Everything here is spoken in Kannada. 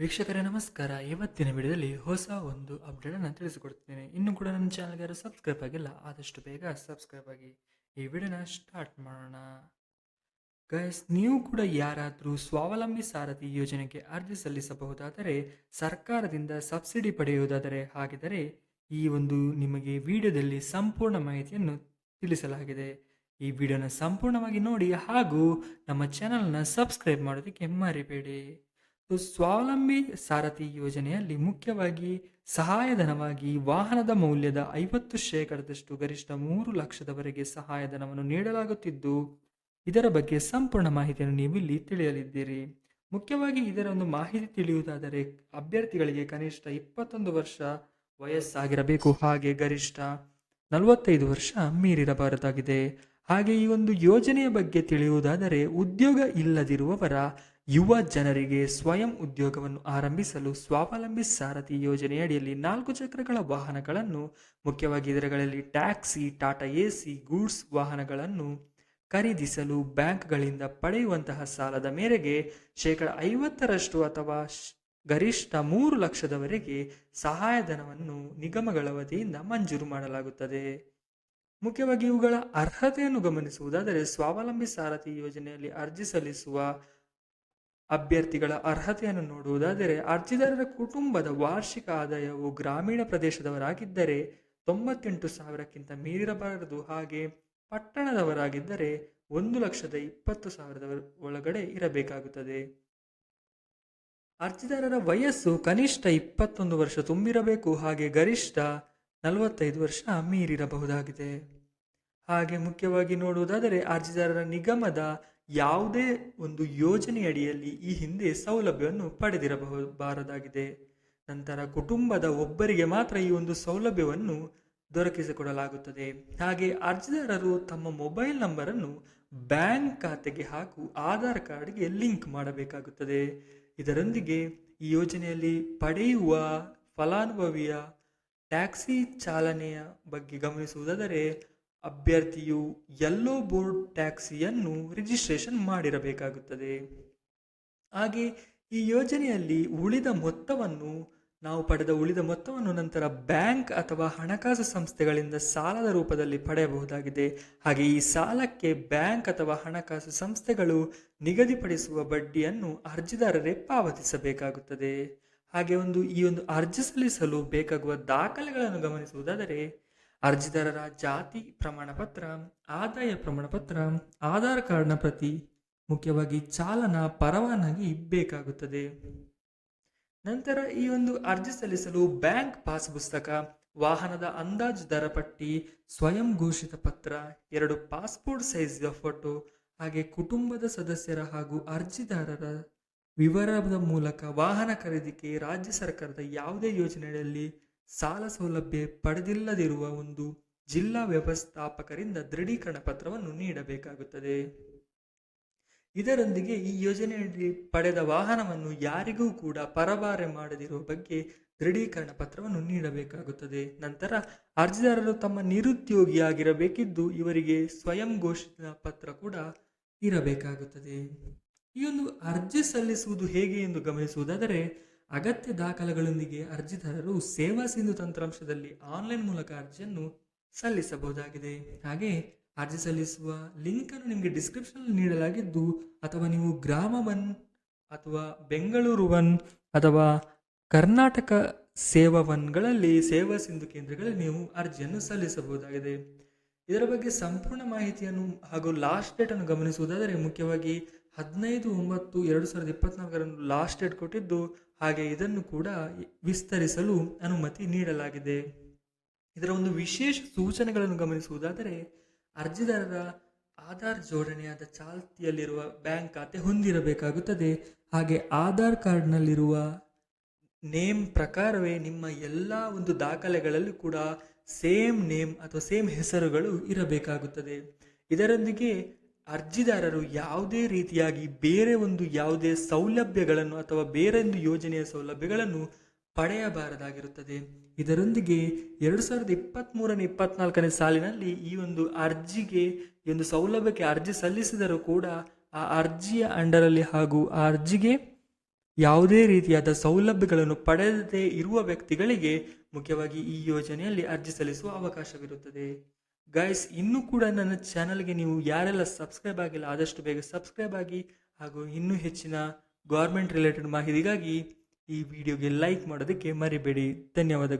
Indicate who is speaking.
Speaker 1: ವೀಕ್ಷಕರೇ, ನಮಸ್ಕಾರ. ಇವತ್ತಿನ ವಿಡಿಯೋದಲ್ಲಿ ಹೊಸ ಒಂದು ಅಪ್ಡೇಟ್ ಅನ್ನು ತಿಳಿಸಿಕೊಡ್ತೇನೆ. ಇನ್ನು ಕೂಡ ನನ್ನ ಚಾನಲ್ಗೆ ಯಾರು ಸಬ್ಸ್ಕ್ರೈಬ್ ಆಗಿಲ್ಲ, ಆದಷ್ಟು ಬೇಗ ಸಬ್ಸ್ಕ್ರೈಬ್ ಆಗಿ ಈ ವಿಡಿಯೋನ ಸ್ಟಾರ್ಟ್ ಮಾಡೋಣ. ಗೈಸ್ ನೀವು ಕೂಡ ಯಾರಾದರೂ ಸ್ವಾವಲಂಬಿ ಸಾರಥಿ ಯೋಜನೆಗೆ ಅರ್ಜಿ ಸಲ್ಲಿಸಬಹುದಾದರೆ, ಸರ್ಕಾರದಿಂದ ಸಬ್ಸಿಡಿ ಪಡೆಯುವುದಾದರೆ ಹಾಗಿದ್ದರೆ, ಈ ಒಂದು ನಿಮಗೆ ವಿಡಿಯೋದಲ್ಲಿ ಸಂಪೂರ್ಣ ಮಾಹಿತಿಯನ್ನು ತಿಳಿಸಲಾಗಿದೆ. ಈ ವಿಡಿಯೋನ ಸಂಪೂರ್ಣವಾಗಿ ನೋಡಿ ಹಾಗೂ ನಮ್ಮ ಚಾನಲ್ನ ಸಬ್ಸ್ಕ್ರೈಬ್ ಮಾಡೋದಕ್ಕೆ ಮರಿಬೇಡಿ. ಸ್ವಾವಲಂಬಿ ಸಾರಥಿ ಯೋಜನೆಯಲ್ಲಿ ಮುಖ್ಯವಾಗಿ ಸಹಾಯಧನವಾಗಿ ವಾಹನದ ಮೌಲ್ಯದ ಐವತ್ತು ಶೇಕಡದಷ್ಟು ಗರಿಷ್ಠ ಮೂರು ಲಕ್ಷದವರೆಗೆ ಸಹಾಯಧನವನ್ನು ನೀಡಲಾಗುತ್ತಿದ್ದು, ಇದರ ಬಗ್ಗೆ ಸಂಪೂರ್ಣ ಮಾಹಿತಿಯನ್ನು ನೀವು ಇಲ್ಲಿ ತಿಳಿಯಲಿದ್ದೀರಿ. ಮುಖ್ಯವಾಗಿ ಇದರ ಒಂದು ಮಾಹಿತಿ ತಿಳಿಯುವುದಾದರೆ, ಅಭ್ಯರ್ಥಿಗಳಿಗೆ ಕನಿಷ್ಠ ಇಪ್ಪತ್ತೊಂದು ವರ್ಷ ವಯಸ್ಸಾಗಿರಬೇಕು. ಹಾಗೆ ಗರಿಷ್ಠ ನಲವತ್ತೈದು ವರ್ಷ ಮೀರಿರಬಾರದಾಗಿದೆ. ಹಾಗೆ ಈ ಒಂದು ಯೋಜನೆಯ ಬಗ್ಗೆ ತಿಳಿಯುವುದಾದರೆ, ಉದ್ಯೋಗ ಇಲ್ಲದಿರುವವರ ಯುವ ಜನರಿಗೆ ಸ್ವಯಂ ಉದ್ಯೋಗವನ್ನು ಆರಂಭಿಸಲು ಸ್ವಾವಲಂಬಿ ಸಾರಥಿ ಯೋಜನೆಯಡಿಯಲ್ಲಿ ನಾಲ್ಕು ಚಕ್ರಗಳ ವಾಹನಗಳನ್ನು, ಮುಖ್ಯವಾಗಿ ಇದರಗಳಲ್ಲಿ ಟ್ಯಾಕ್ಸಿ, ಟಾಟಾ ಎಸಿ, ಗೂಡ್ಸ್ ವಾಹನಗಳನ್ನು ಖರೀದಿಸಲು ಬ್ಯಾಂಕ್ಗಳಿಂದ ಪಡೆಯುವಂತಹ ಸಾಲದ ಮೇರೆಗೆ ಶೇಕಡ ಐವತ್ತರಷ್ಟು ಅಥವಾ ಗರಿಷ್ಠ ಮೂರು ಲಕ್ಷದವರೆಗೆ ಸಹಾಯಧನವನ್ನು ನಿಗಮಗಳ ವತಿಯಿಂದ ಮಂಜೂರು ಮಾಡಲಾಗುತ್ತದೆ. ಮುಖ್ಯವಾಗಿ ಇವುಗಳ ಅರ್ಹತೆಯನ್ನು ಗಮನಿಸುವುದಾದರೆ, ಸ್ವಾವಲಂಬಿ ಸಾರಥಿ ಯೋಜನೆಯಲ್ಲಿ ಅರ್ಜಿ ಸಲ್ಲಿಸುವ ಅಭ್ಯರ್ಥಿಗಳ ಅರ್ಹತೆಯನ್ನು ನೋಡುವುದಾದರೆ ಅರ್ಜಿದಾರರ ಕುಟುಂಬದ ವಾರ್ಷಿಕ ಆದಾಯವು ಗ್ರಾಮೀಣ ಪ್ರದೇಶದವರಾಗಿದ್ದರೆ ತೊಂಬತ್ತೆಂಟು ಸಾವಿರಕ್ಕಿಂತ ಮೀರಿರಬಾರದು. ಹಾಗೆ ಪಟ್ಟಣದವರಾಗಿದ್ದರೆ ಒಂದು ಲಕ್ಷದ ಇಪ್ಪತ್ತು ಸಾವಿರದ ಒಳಗಡೆ ಇರಬೇಕಾಗುತ್ತದೆ. ಅರ್ಜಿದಾರರ ವಯಸ್ಸು ಕನಿಷ್ಠ ಇಪ್ಪತ್ತೊಂದು ವರ್ಷ ತುಂಬಿರಬೇಕು. ಹಾಗೆ ಗರಿಷ್ಠ ನಲವತ್ತೈದು ವರ್ಷ ಮೀರಿರಬಹುದಾಗಿದೆ. ಹಾಗೆ ಮುಖ್ಯವಾಗಿ ನೋಡುವುದಾದರೆ ಅರ್ಜಿದಾರರ ನಿಗಮದ ಯಾವುದೇ ಒಂದು ಯೋಜನೆಯಡಿಯಲ್ಲಿ ಈ ಹಿಂದೆ ಸೌಲಭ್ಯವನ್ನು ಪಡೆದಿರಬಹುದಾಗಿದೆ ನಂತರ ಕುಟುಂಬದ ಒಬ್ಬರಿಗೆ ಮಾತ್ರ ಈ ಒಂದು ಸೌಲಭ್ಯವನ್ನು ದೊರಕಿಸಿಕೊಡಲಾಗುತ್ತದೆ. ಹಾಗೆ ಅರ್ಜಿದಾರರು ತಮ್ಮ ಮೊಬೈಲ್ ನಂಬರನ್ನು ಬ್ಯಾಂಕ್ ಖಾತೆಗೆ ಹಾಗೂ ಆಧಾರ್ ಕಾರ್ಡ್ಗೆ ಲಿಂಕ್ ಮಾಡಬೇಕಾಗುತ್ತದೆ. ಇದರೊಂದಿಗೆ ಈ ಯೋಜನೆಯಲ್ಲಿ ಪಡೆಯುವ ಫಲಾನುಭವಿಯ ಟ್ಯಾಕ್ಸಿ ಚಾಲನೆಯ ಬಗ್ಗೆ ಗಮನಿಸುವುದಾದರೆ ಅಭ್ಯರ್ಥಿಯು ಯೆಲ್ಲೋ ಬೋರ್ಡ್ ಟ್ಯಾಕ್ಸಿಯನ್ನು ರಿಜಿಸ್ಟ್ರೇಷನ್ ಮಾಡಿರಬೇಕಾಗುತ್ತದೆ. ಹಾಗೆ ಈ ಯೋಜನೆಯಲ್ಲಿ ಉಳಿದ ಮೊತ್ತವನ್ನು, ನಾವು ಪಡೆದ ಉಳಿದ ಮೊತ್ತವನ್ನು ನಂತರ ಬ್ಯಾಂಕ್ ಅಥವಾ ಹಣಕಾಸು ಸಂಸ್ಥೆಗಳಿಂದ ಸಾಲದ ರೂಪದಲ್ಲಿ ಪಡೆಯಬಹುದಾಗಿದೆ. ಹಾಗೆ ಈ ಸಾಲಕ್ಕೆ ಬ್ಯಾಂಕ್ ಅಥವಾ ಹಣಕಾಸು ಸಂಸ್ಥೆಗಳು ನಿಗದಿಪಡಿಸುವ ಬಡ್ಡಿಯನ್ನು ಅರ್ಜಿದಾರರೇ ಪಾವತಿಸಬೇಕಾಗುತ್ತದೆ. ಹಾಗೆ ಒಂದು, ಈ ಒಂದು ಅರ್ಜಿ ಸಲ್ಲಿಸಲು ಬೇಕಾಗುವ ದಾಖಲೆಗಳನ್ನು ಗಮನಿಸುವುದಾದರೆ ಅರ್ಜಿದಾರರ ಜಾತಿ ಪ್ರಮಾಣ ಪತ್ರ ಆದಾಯ ಪ್ರಮಾಣ ಪತ್ರ ಆಧಾರ್ ಕಾರ್ಡ್ನ ಪ್ರತಿ ಮುಖ್ಯವಾಗಿ ಚಾಲನಾ ಪರವಾನಗಿ ಬೇಕಾಗುತ್ತದೆ. ನಂತರ ಈ ಒಂದು ಅರ್ಜಿ ಸಲ್ಲಿಸಲು ಬ್ಯಾಂಕ್ ಪಾಸ್ ಪುಸ್ತಕ, ವಾಹನದ ಅಂದಾಜು ದರ ಪಟ್ಟಿ, ಸ್ವಯಂ ಘೋಷಿತ ಪತ್ರ, ಎರಡು ಪಾಸ್ಪೋರ್ಟ್ ಸೈಜ್ನ ಫೋಟೋ, ಹಾಗೆ ಕುಟುಂಬದ ಸದಸ್ಯರ ಹಾಗೂ ಅರ್ಜಿದಾರರ ವಿವರದ ಮೂಲಕ ವಾಹನ ಖರೀದಿಗೆ ರಾಜ್ಯ ಸರ್ಕಾರದ ಯಾವುದೇ ಯೋಜನೆಯಲ್ಲಿ ಸಾಲ ಸೌಲಭ್ಯ ಪಡೆದಿಲ್ಲದಿರುವ ಒಂದು ಜಿಲ್ಲಾ ವ್ಯವಸ್ಥಾಪಕರಿಂದ ದೃಢೀಕರಣ ಪತ್ರವನ್ನು ನೀಡಬೇಕಾಗುತ್ತದೆ. ಇದರೊಂದಿಗೆ ಈ ಯೋಜನೆಯಲ್ಲಿ ಪಡೆದ ವಾಹನವನ್ನು ಯಾರಿಗೂ ಕೂಡ ಪರಭಾರೆ ಮಾಡದಿರುವ ಬಗ್ಗೆ ದೃಢೀಕರಣ ಪತ್ರವನ್ನು ನೀಡಬೇಕಾಗುತ್ತದೆ. ನಂತರ ಅರ್ಜಿದಾರರು ತಮ್ಮ ನಿರುದ್ಯೋಗಿಯಾಗಿರಬೇಕಿದ್ದು ಇವರಿಗೆ ಸ್ವಯಂ ಘೋಷಿತ ಪತ್ರ ಕೂಡ ಇರಬೇಕಾಗುತ್ತದೆ. ಈ ಒಂದು ಅರ್ಜಿ ಸಲ್ಲಿಸುವುದು ಹೇಗೆ ಎಂದು ಗಮನಿಸುವುದಾದರೆ ಅಗತ್ಯ ದಾಖಲೆಗಳೊಂದಿಗೆ ಅರ್ಜಿದಾರರು ಸೇವಾ ಸಿಂಧು ತಂತ್ರಾಂಶದಲ್ಲಿ ಆನ್ಲೈನ್ ಮೂಲಕ ಅರ್ಜಿಯನ್ನು ಸಲ್ಲಿಸಬಹುದಾಗಿದೆ. ಹಾಗೆ ಅರ್ಜಿ ಸಲ್ಲಿಸುವ ಲಿಂಕ್ ಅನ್ನು ನಿಮಗೆ ಡಿಸ್ಕ್ರಿಪ್ಷನ್ ನೀಡಲಾಗಿದ್ದು, ಅಥವಾ ನೀವು ಗ್ರಾಮ ಒನ್ ಅಥವಾ ಬೆಂಗಳೂರು ಒನ್ ಅಥವಾ ಕರ್ನಾಟಕ ಸೇವಾ ಒನ್ಗಳಲ್ಲಿ ಸೇವಾ ಸಿಂಧು ಕೇಂದ್ರಗಳಲ್ಲಿ ನೀವು ಅರ್ಜಿಯನ್ನು ಸಲ್ಲಿಸಬಹುದಾಗಿದೆ. ಇದರ ಬಗ್ಗೆ ಸಂಪೂರ್ಣ ಮಾಹಿತಿಯನ್ನು ಹಾಗೂ ಲಾಸ್ಟ್ ಡೇಟ್ ಅನ್ನು ಗಮನಿಸುವುದಾದರೆ, ಮುಖ್ಯವಾಗಿ ಹದಿನೈದು ಒಂಬತ್ತು ಎರಡು ಸಾವಿರದ ಇಪ್ಪತ್ನಾಲ್ಕರಂದು ಲಾಸ್ಟ್ ಡೇಟ್ ಕೊಟ್ಟಿದ್ದು ಹಾಗೆ ಇದನ್ನು ಕೂಡ ವಿಸ್ತರಿಸಲು ಅನುಮತಿ ನೀಡಲಾಗಿದೆ. ಇದರ ಒಂದು ವಿಶೇಷ ಸೂಚನೆಗಳನ್ನು ಗಮನಿಸುವುದಾದರೆ, ಅರ್ಜಿದಾರರ ಆಧಾರ್ ಜೋಡಣೆಯಾದ ಚಾಲ್ತಿಯಲ್ಲಿರುವ ಬ್ಯಾಂಕ್ ಖಾತೆ ಹೊಂದಿರಬೇಕಾಗುತ್ತದೆ. ಹಾಗೆ ಆಧಾರ್ ಕಾರ್ಡ್ನಲ್ಲಿರುವ ನೇಮ್ ಪ್ರಕಾರವೇ ನಿಮ್ಮ ಎಲ್ಲ ಒಂದು ದಾಖಲೆಗಳಲ್ಲೂ ಕೂಡ ಸೇಮ್ ನೇಮ್ ಅಥವಾ ಸೇಮ್ ಹೆಸರುಗಳು ಇರಬೇಕಾಗುತ್ತದೆ. ಇದರೊಂದಿಗೆ ಅರ್ಜಿದಾರರು ಯಾವುದೇ ರೀತಿಯಾಗಿ ಬೇರೆ ಒಂದು ಯಾವುದೇ ಸೌಲಭ್ಯಗಳನ್ನು ಅಥವಾ ಬೇರೊಂದು ಯೋಜನೆಯ ಸೌಲಭ್ಯಗಳನ್ನು ಪಡೆಯಬಾರದಾಗಿರುತ್ತದೆ. ಇದರೊಂದಿಗೆ ಎರಡು ಸಾವಿರದ ಇಪ್ಪತ್ತ್ಮೂರನೇ ಇಪ್ಪತ್ನಾಲ್ಕನೇ ಸಾಲಿನಲ್ಲಿ ಈ ಒಂದು ಅರ್ಜಿಗೆ ಒಂದು ಸೌಲಭ್ಯಕ್ಕೆ ಅರ್ಜಿ ಸಲ್ಲಿಸಿದರೂ ಕೂಡ ಆ ಅರ್ಜಿಯ ಅಂಡರಲ್ಲಿ ಹಾಗೂ ಆ ಅರ್ಜಿಗೆ ಯಾವುದೇ ರೀತಿಯಾದ ಸೌಲಭ್ಯಗಳನ್ನು ಪಡೆಯದೇ ಇರುವ ವ್ಯಕ್ತಿಗಳಿಗೆ ಮುಖ್ಯವಾಗಿ ಈ ಯೋಜನೆಯಲ್ಲಿ ಅರ್ಜಿ ಸಲ್ಲಿಸುವ ಅವಕಾಶವಿರುತ್ತದೆ. ಗೈಸ್ ಇನ್ನೂ ಕೂಡ ನನ್ನ ಚಾನಲ್ಗೆ ನೀವು ಯಾರೆಲ್ಲ ಸಬ್ಸ್ಕ್ರೈಬ್ ಆಗಿಲ್ಲ, ಆದಷ್ಟು ಬೇಗ ಸಬ್ಸ್ಕ್ರೈಬ್ ಆಗಿ ಹಾಗೂ ಇನ್ನೂ ಹೆಚ್ಚಿನ ಗೌರ್ಮೆಂಟ್ ರಿಲೇಟೆಡ್ ಮಾಹಿತಿಗಾಗಿ ಈ ವಿಡಿಯೋಗೆ ಲೈಕ್ ಮಾಡೋದಕ್ಕೆ ಮರಿಬೇಡಿ. ಧನ್ಯವಾದಗಳು.